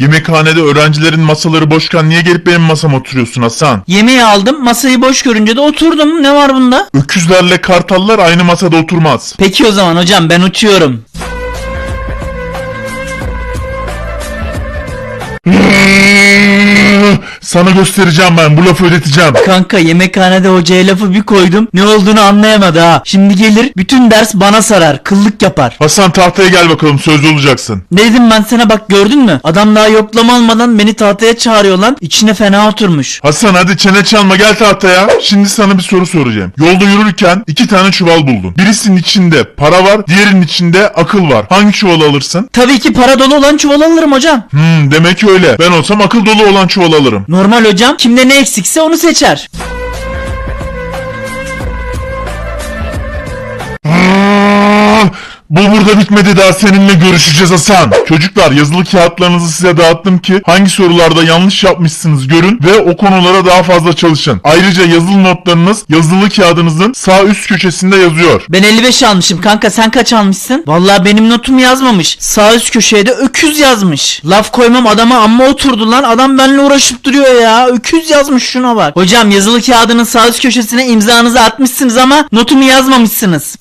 Yemekhanede öğrencilerin masaları boşken niye gelip benim masama oturuyorsun Hasan? Yemeği aldım masayı boş görünce de oturdum ne var bunda? Öküzlerle kartallar aynı masada oturmaz. Peki o zaman hocam ben uçuyorum. Sana göstereceğim ben bu lafı ödeteceğim. Kanka yemekhanede hocaya lafı bir koydum ne olduğunu anlayamadı ha. Şimdi gelir bütün ders bana sarar kıllık yapar. Hasan tahtaya gel bakalım sözlü olacaksın. Ne dedim ben sana bak gördün mü? Adam daha yoklama almadan beni tahtaya çağırıyor lan. İçine fena oturmuş. Hasan hadi çene çalma gel tahtaya. Şimdi sana bir soru soracağım. Yolda yürürken iki tane çuval buldun. Birisinin içinde para var, diğerinin içinde akıl var. Hangi çuvalı alırsın? Tabii ki para dolu olan çuval alırım hocam. Hmm demek öyle. Ben olsam akıl dolu olan çuval alırım. Normal hocam kimde ne eksikse onu seçer. Bu burada bitmedi daha seninle görüşeceğiz Hasan. Çocuklar yazılı kağıtlarınızı size dağıttım ki hangi sorularda yanlış yapmışsınız görün ve o konulara daha fazla çalışın. Ayrıca yazılı notlarınız yazılı kağıdınızın sağ üst köşesinde yazıyor. Ben 55 almışım kanka sen kaç almışsın? Vallahi benim notum yazmamış. Sağ üst köşeye de öküz yazmış. Laf koymam adama amma oturdu lan. Adam benimle uğraşıp duruyor ya. Öküz yazmış şuna bak. Hocam yazılı kağıdının sağ üst köşesine imzanızı atmışsınız ama notumu yazmamışsınız.